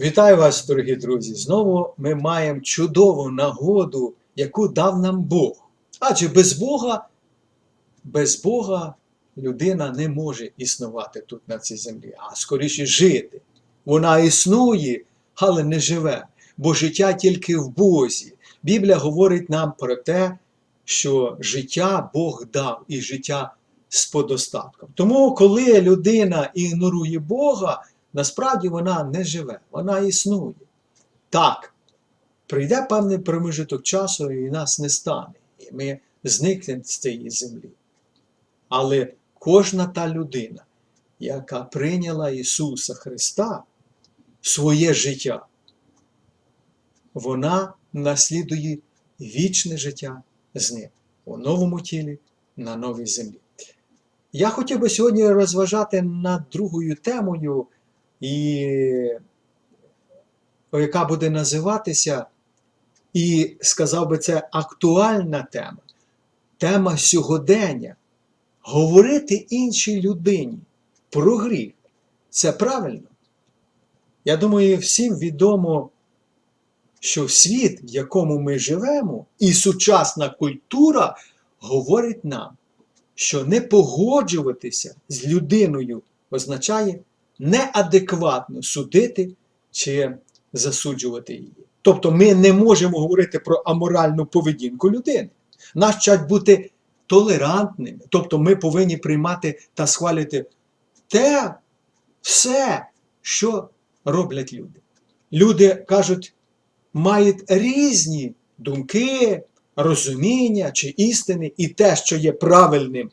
Вітаю вас, дорогі друзі! Знову ми маємо чудову нагоду, яку дав нам Бог. Адже без Бога, без Бога людина не може існувати тут на цій землі, а скоріше жити. Вона існує, але не живе, бо життя тільки в Бозі. Біблія говорить нам про те, що життя Бог дав і життя з подостатком. Тому, коли людина ігнорує Бога, насправді вона не живе, вона існує. Так, прийде певний промежуток часу і нас не стане, і ми зникнемо з цієї землі. Але кожна та людина, яка прийняла Ісуса Христа в своє життя, вона наслідує вічне життя з ним у новому тілі на новій землі. Я хотів би сьогодні розважати над другою темою, і, яка буде називатися, і сказав би, це актуальна тема, тема сьогодення. Говорити іншій людині про гріх це правильно. Я думаю, всім відомо, що світ, в якому ми живемо, і сучасна культура говорить нам, що не погоджуватися з людиною означає неадекватно судити чи засуджувати її. Тобто ми не можемо говорити про аморальну поведінку людини. Нас вчать бути толерантними, тобто ми повинні приймати та схвалювати те все, що роблять люди. Люди кажуть, мають різні думки, розуміння чи істини, і те, що є правильним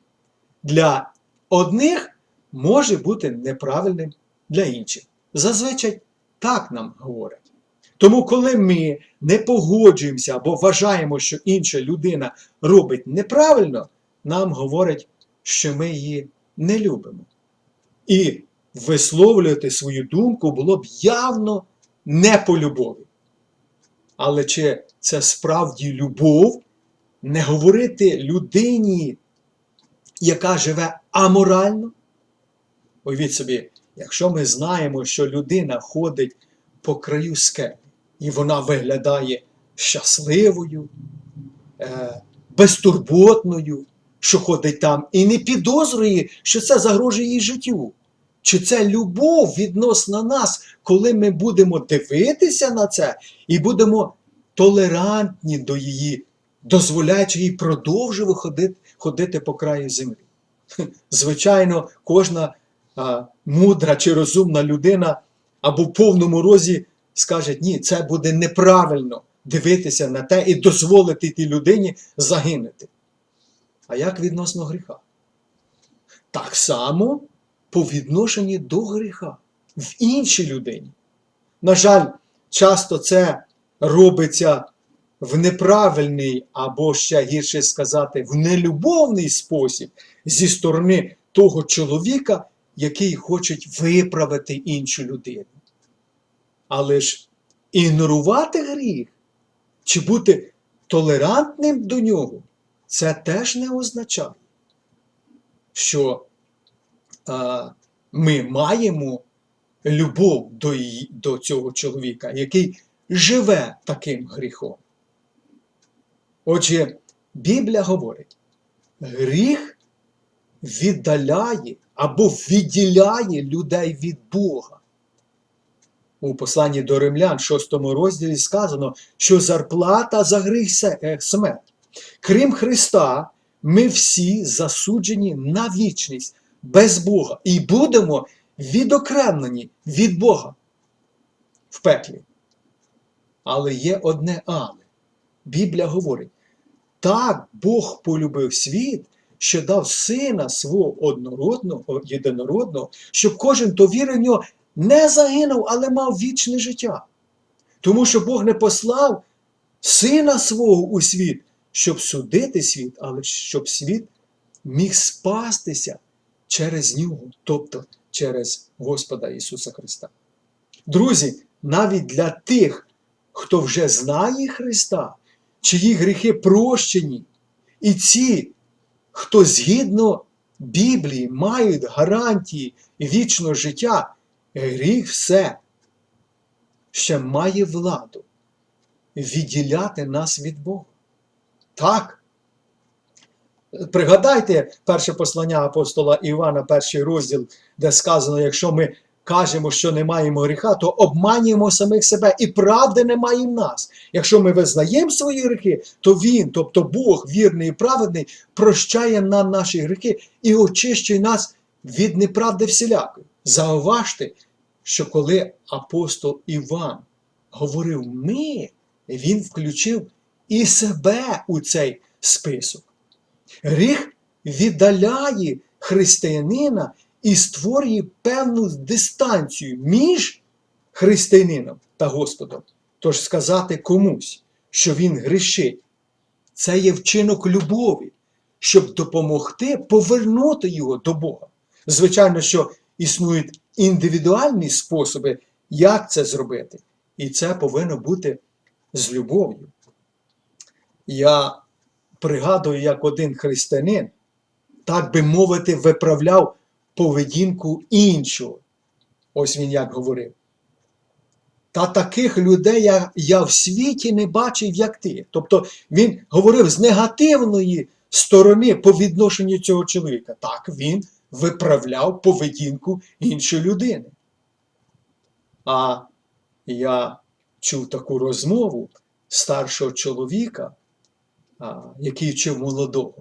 для одних, може бути неправильним для інших. Зазвичай так нам говорять. Тому, коли ми не погоджуємося або вважаємо, що інша людина робить неправильно, нам говорять, що ми її не любимо. І висловлювати свою думку було б явно не по любові. Але чи це справді любов, не говорити людині, яка живе аморально? Уявіть собі, якщо ми знаємо, що людина ходить по краю скелі, і вона виглядає щасливою, е, безтурботною, що ходить там, і не підозрює, що це загрожує її життю. Чи це любов відносно нас, коли ми будемо дивитися на це і будемо толерантні до її, дозволяючи їй продовжувати ходити, ходити по краю землі? Звичайно, кожна мудра чи розумна людина або в повному розі скаже, ні, це буде неправильно дивитися на те і дозволити тій людині загинути. А як відносно гріха? Так само по відношенні до гріха в іншій людині. На жаль, часто це робиться в неправильний, або ще гірше сказати, в нелюбовний спосіб зі сторони того чоловіка, який хоче виправити іншу людину. Але ж ігнорувати гріх чи бути толерантним до нього, це теж не означає, що а, ми маємо любов до, до цього чоловіка, який живе таким гріхом. Отже, Біблія говорить, гріх віддаляє або відділяє людей від Бога. У посланні до римлян, 6 розділі сказано, що зарплата за гріх е, смерть. Крім Христа, ми всі засуджені на вічність без Бога і будемо відокремлені від Бога в пеклі. Але є одне але. Біблія говорить: так Бог полюбив світ, що дав сина свого однородного, єдинородного, щоб кожен, хто в нього, не загинув, але мав вічне життя. Тому що Бог не послав сина свого у світ, щоб судити світ, але щоб світ міг спастися через нього, тобто через Господа Ісуса Христа. Друзі, навіть для тих, хто вже знає Христа, чиї гріхи прощені, і ці, хто згідно Біблії мають гарантії вічного життя, гріх все ще має владу відділяти нас від Бога. Так. Пригадайте перше послання апостола Івана, перший розділ, де сказано, якщо ми кажемо, що не маємо гріха, то обманюємо самих себе і правди немає в нас. Якщо ми визнаємо свої гріхи, то Він, тобто Бог, вірний і праведний, прощає нам наші гріхи і очищує нас від неправди всілякої. Зауважте, що коли апостол Іван говорив ми, він включив і себе у цей список. Гріх віддаляє християнина і створює певну дистанцію між християнином та Господом. Тож сказати комусь, що він грішить, це є вчинок любові, щоб допомогти повернути його до Бога. Звичайно, що існують індивідуальні способи, як це зробити. І це повинно бути з любов'ю. Я пригадую, як один християнин, так би мовити, виправляв поведінку іншого. Ось він як говорив. Та таких людей я, я в світі не бачив, як ти. Тобто він говорив з негативної сторони по відношенню цього чоловіка. Так, він виправляв поведінку іншої людини. А я чув таку розмову старшого чоловіка, який вчив молодого.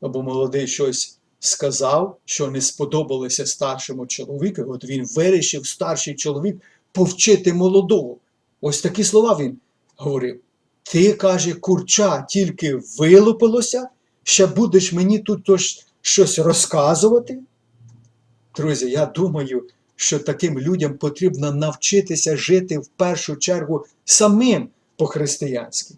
Або молодий щось сказав, що не сподобалося старшому чоловіку. От він вирішив, старший чоловік, повчити молодого. Ось такі слова він говорив. Ти, каже, курча, тільки вилупилося, ще будеш мені тут щось розказувати. Друзі, я думаю, що таким людям потрібно навчитися жити в першу чергу самим по-християнськи.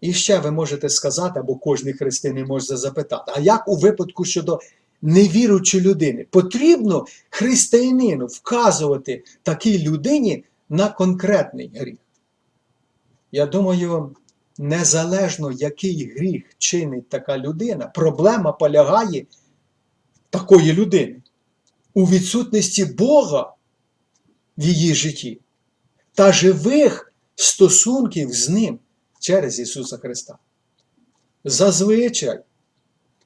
І ще ви можете сказати, або кожен християнин може запитати, а як у випадку щодо невіруючої людини? Потрібно християнину вказувати такій людині на конкретний гріх? Я думаю, незалежно який гріх чинить така людина, проблема полягає такої людини у відсутності Бога в її житті та живих стосунків з Ним через Ісуса Христа. Зазвичай,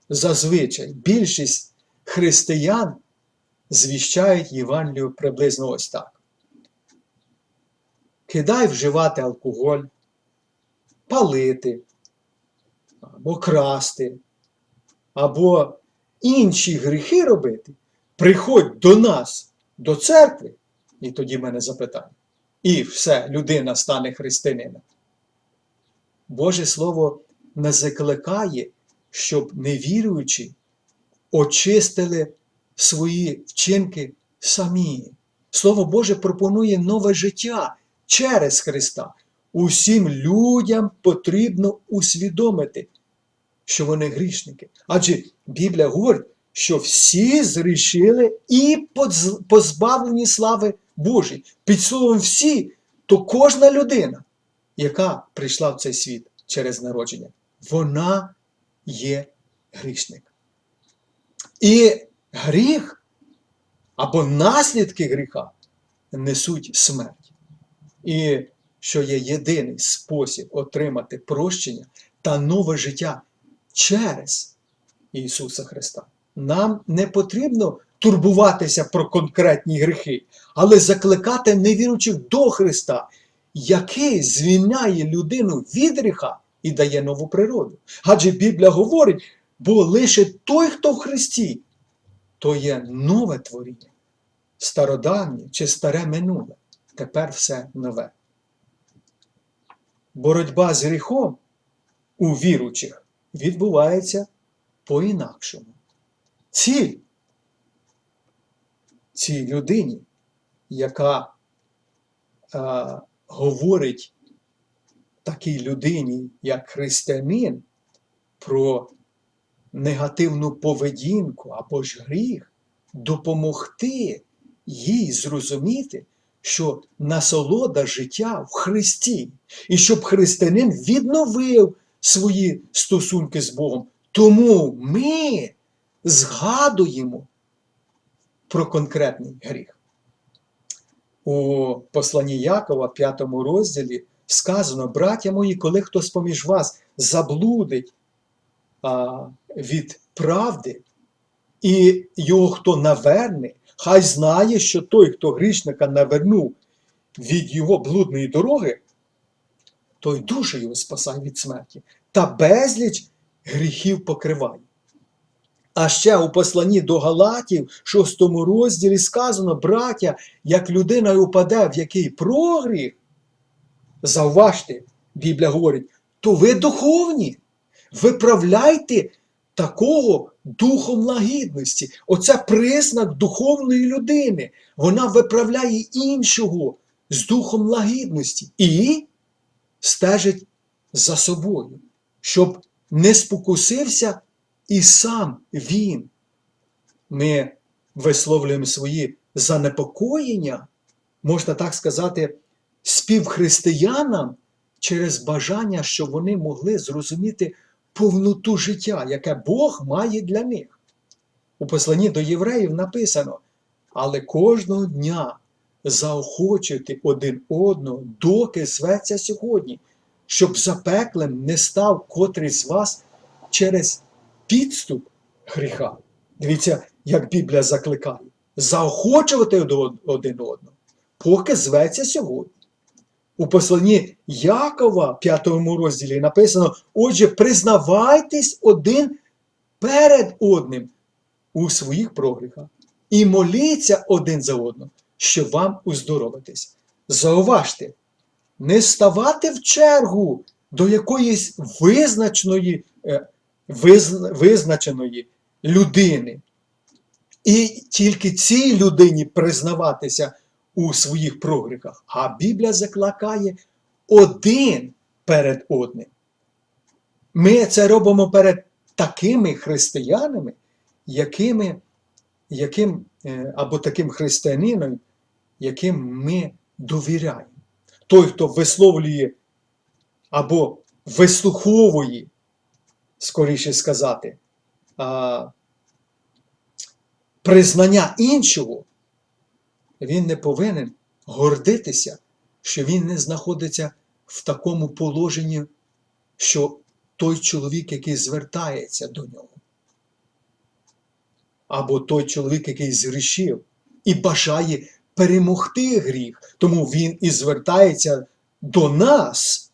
зазвичай більшість християн звіщають Євангелію приблизно ось так. Кидай вживати алкоголь, палити, або красти, або інші гріхи робити, приходь до нас, до церкви, і тоді мене запитання. І все, людина стане християнином. Боже Слово не закликає, щоб невіруючі очистили свої вчинки самі. Слово Боже пропонує нове життя через Христа. Усім людям потрібно усвідомити, що вони грішники. Адже Біблія говорить, що всі зрішили і позбавлені слави Божої. Під словом всі, то кожна людина, яка прийшла в цей світ через народження, вона є грішник. І гріх або наслідки гріха несуть смерть. І що є єдиний спосіб отримати прощення та нове життя через Ісуса Христа. Нам не потрібно турбуватися про конкретні гріхи, але закликати невіруючих до Христа, який звільняє людину від гріха і дає нову природу. Адже Біблія говорить, бо лише той, хто в Христі, то є нове творіння, стародавнє чи старе минуле. Тепер все нове. Боротьба з гріхом у віручих відбувається по-інакшому. Ціль цій людині, яка е, говорить такій людині, як християнин, про негативну поведінку або ж гріх, допомогти їй зрозуміти, що насолода життя в Христі, і щоб християнин відновив свої стосунки з Богом. Тому ми згадуємо про конкретний гріх. У посланні Якова, 5 розділі, сказано: браття мої, коли хтось поміж вас заблудить а, від правди, і його хто наверне, хай знає, що той, хто грішника навернув від його блудної дороги, той душу його спасає від смерті та безліч гріхів покриває. А ще у посланні до Галатів, 6 розділі сказано, браття, як людина упаде в який прогріх, зауважте, Біблія говорить, то ви духовні, виправляйте такого духом лагідності. Оце признак духовної людини. Вона виправляє іншого з духом лагідності і стежить за собою, щоб не спокусився і сам він. Ми висловлюємо свої занепокоєння, можна так сказати, співхристиянам через бажання, щоб вони могли зрозуміти повноту життя, яке Бог має для них. У посланні до євреїв написано: але кожного дня заохочуйте один одного, доки зветься сьогодні, щоб запеклим не став котрий з вас через підступ гріха. Дивіться, як Біблія закликає. Заохочувати один одного, поки зветься сьогодні. У посланні Якова, 5 розділі, написано: Отже, признавайтесь один перед одним у своїх прогріхах і моліться один за одним, щоб вам уздоровитись. Зауважте, не ставати в чергу до якоїсь визначеної, е, визначеної людини. І тільки цій людині признаватися у своїх прогріхах. А Біблія закликає один перед одним. Ми це робимо перед такими християнами, якими, яким, е, або таким християнином, яким ми довіряємо. Той, хто висловлює або вислуховує, скоріше сказати, а, признання іншого, він не повинен гордитися, що він не знаходиться в такому положенні, що той чоловік, який звертається до нього, або той чоловік, який згрішив і бажає перемогти гріх, тому він і звертається до нас.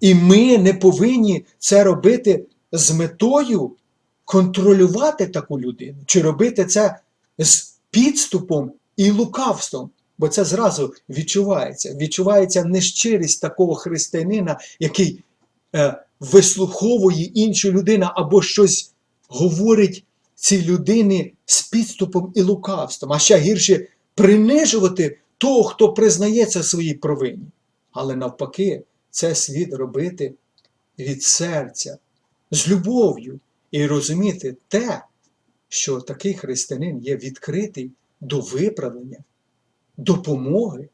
І ми не повинні це робити з метою контролювати таку людину, чи робити це з підступом і лукавством, бо це зразу відчувається. Відчувається нещирість такого християнина, який е, вислуховує іншу людину або щось говорить цій людині з підступом і лукавством, а ще гірше принижувати того, хто признається своїй провині. Але навпаки, це слід робити від серця, з любов'ю і розуміти те, що такий християнин є відкритий до виправлення, допомоги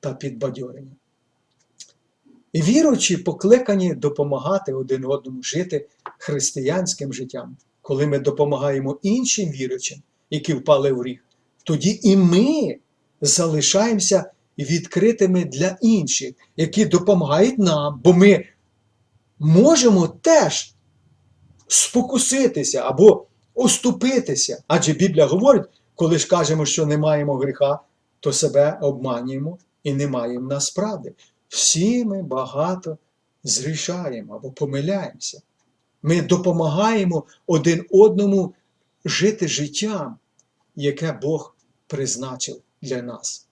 та підбадьорення. І віруючі покликані допомагати один одному жити християнським життям, коли ми допомагаємо іншим віруючим, які впали в гріх, тоді і ми залишаємося відкритими для інших, які допомагають нам, бо ми можемо теж спокуситися або оступитися. Адже Біблія говорить, коли ж кажемо, що не маємо гріха, то себе обманюємо і не маємо насправди. Всі ми багато зрішаємо або помиляємося. Ми допомагаємо один одному жити життям, яке Бог призначив для нас.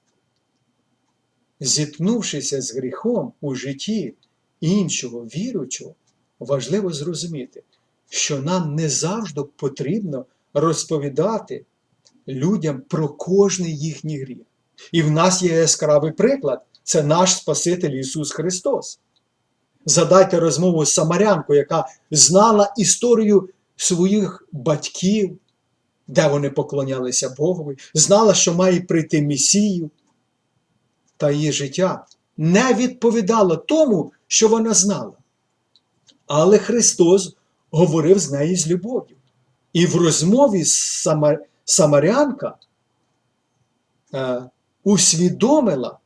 Зіткнувшися з гріхом у житті іншого віруючого, важливо зрозуміти, що нам не завжди потрібно розповідати людям про кожний їхній гріх. І в нас є яскравий приклад це наш Спаситель Ісус Христос. Задайте розмову з Самарянкою, яка знала історію своїх батьків, де вони поклонялися Богові, знала, що має прийти Месію, та її життя не відповідало тому, що вона знала. Але Христос говорив з нею з любов'ю. І в розмові з Самар... Самарянка е, усвідомила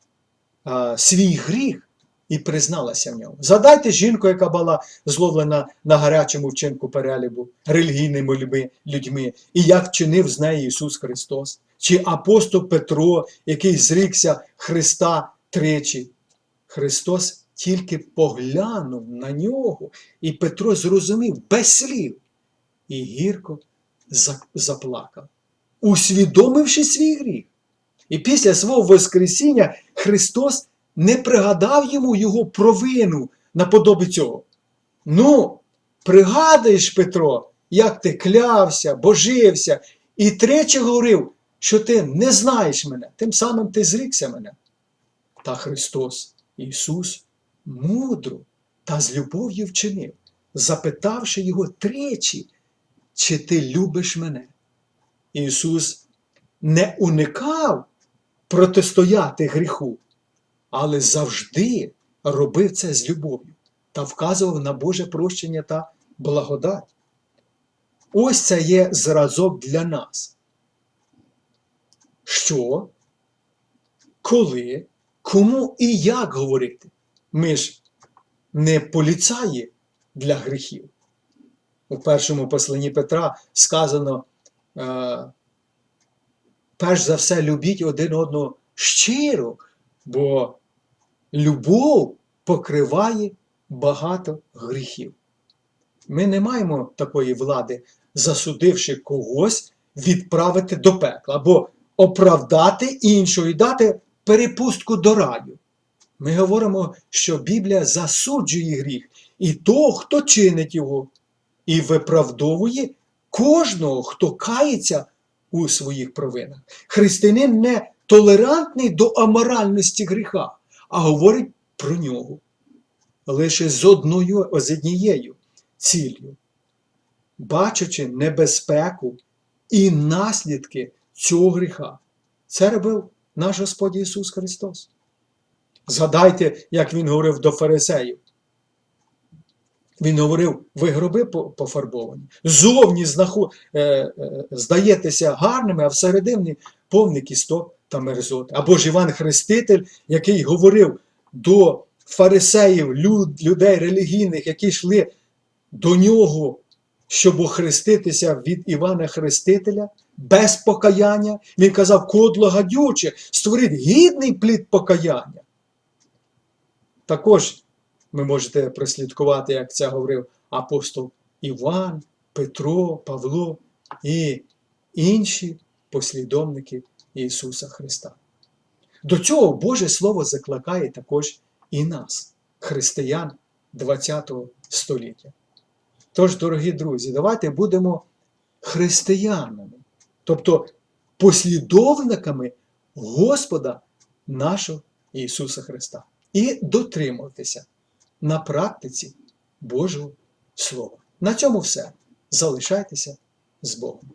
е, свій гріх і призналася в ньому. Згадайте жінку, яка була зловлена на гарячому вчинку перелібу релігійними людьми, і як чинив з нею Ісус Христос, чи апостол Петро, який зрікся Христа тричі. Христос тільки поглянув на нього, і Петро зрозумів без слів і гірко заплакав, усвідомивши свій гріх. І після свого Воскресіння Христос не пригадав йому його провину наподобі цього. Ну, пригадуєш, Петро, як ти клявся, божився, і тричі говорив, що ти не знаєш мене, тим самим ти зрікся мене. Та Христос, Ісус, мудро та з любов'ю вчинив, запитавши його тричі, чи ти любиш мене? Ісус не уникав протистояти гріху, але завжди робив це з любов'ю та вказував на Боже прощення та благодать. Ось це є зразок для нас. Що, коли, кому і як говорити? Ми ж не поліцаї для гріхів. У першому посланні Петра сказано, е, перш за все, любіть один одного щиро, бо любов покриває багато гріхів. Ми не маємо такої влади, засудивши когось, відправити до пекла або оправдати іншого і дати перепустку до раю. Ми говоримо, що Біблія засуджує гріх і того, хто чинить його, і виправдовує кожного, хто кається у своїх провинах. Християнин не толерантний до аморальності гріха, а говорить про нього лише з одною з однією ціллю, бачачи небезпеку і наслідки цього гріха. Це робив наш Господь Ісус Христос. Згадайте, як Він говорив до фарисеїв. Він говорив, ви гроби пофарбовані, зовні знаху, е, е, здаєтеся гарними, а всередині повні кісток та мерзоти. Або ж Іван Хреститель, який говорив до фарисеїв, люд, людей релігійних, які йшли до нього, щоб охреститися від Івана Хрестителя без покаяння. Він казав, кодло гадюче, створить гідний плід покаяння. Також ви можете прослідкувати, як це говорив апостол Іван, Петро, Павло і інші послідовники Ісуса Христа. До цього Боже Слово закликає також і нас, християн ХХ століття. Тож, дорогі друзі, давайте будемо християнами, тобто послідовниками Господа нашого Ісуса Христа. І дотримуватися на практиці Божого Слова. На цьому все. Залишайтеся з Богом.